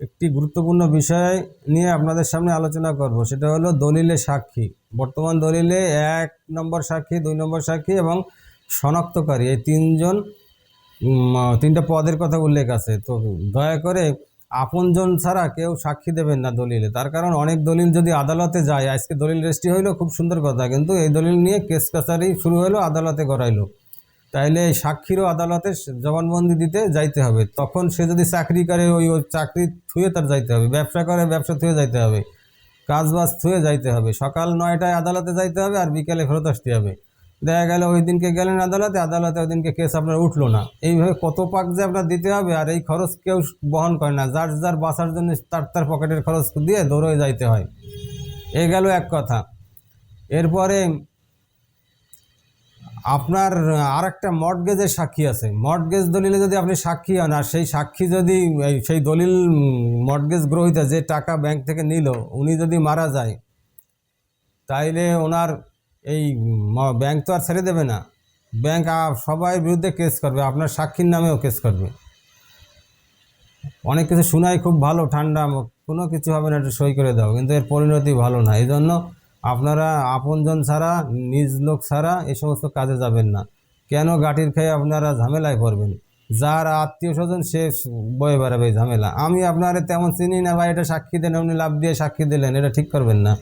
একটি গুরুত্বপূর্ণ বিষয় নিয়ে আপনাদের সামনে আলোচনা করব। সেটা হলো দলিলে সাক্ষী। বর্তমান দলিলে এক নম্বর সাক্ষী, দুই নম্বর সাক্ষী এবং শনাক্তকারী এই তিনজন তিনটা পদের কথা উল্লেখ আছে। তো দয়া করে আপনজন ছাড়া কেউ সাক্ষী দেবেন না দলিলে। তার কারণ অনেক দলিল যদি আদালতে যায়, আজকে দলিল রেজিস্ট্রি হইল, খুব সুন্দর কথা। কিন্তু এই দলিল নিয়ে কেস কাছারি শুরু হলো আদালতে গড়াইলো। তাইলে সাক্ষীরও আদালতে জবানবন্দি দিতে যাইতে হবে। তখন সে যদি চাকরি করে, ওই চাকরি থুয়ে তার যাইতে হবে। ব্যবসা করে, ব্যবসা থুয়ে যাইতে হবে। কাজ বাজ থুয়ে যাইতে হবে। সকাল নয়টায় আদালতে যাইতে হবে আর বিকালে ফেরত আসতে হবে। দেখা গেল ওই দিনকে গেলেন আদালতে আদালতে ওই দিনকে কেস আপনার উঠল না। এইভাবে কত পাক যে আপনার দিতে হবে আর এই খরচ কেউ বহন করে না। যার যার বাঁচার জন্য তার তার পকেটের খরচ দিয়ে দৌড়ে যাইতে হয়। এ গেল এক কথা। এরপরে আপনার আর একটা মর্টগেজের সাক্ষী আছে। মর্টগেজ দলিলে যদি আপনি সাক্ষী হন, আর সেই সাক্ষী যদি সেই দলিল মর্টগেজ গ্রহিতা যে টাকা ব্যাংক থেকে নিল, উনি যদি মারা যায়, তাইলে ওনার এই ব্যাংক তো আর ছেড়ে দেবে না। ব্যাংক সবাই বিরুদ্ধে কেস করবে, আপনার সাক্ষীর নামেও কেস করবে। অনেক কিছু শোনাই খুব ভালো, ঠান্ডা, কোনো কিছু হবে না, একটু সই করে দাও, কিন্তু এর পরিণতি ভালো না। এই জন্য আপনারা আপনজন ছাড়া, নিজ লোক ছাড়া এ সমস্ত কাজে যাবেন না। কেন গাটির খেয়ে আপনারা ঝামেলায় পড়বেন? যার আত্মীয় স্বজন, সে বয়ে বেড়াবে ঝামেলা। আমি আপনারা তেমন চিনি না ভাই, এটা সাক্ষী দেন, আপনি লাভ দিয়ে সাক্ষী দিলেন, এটা ঠিক করবেন না।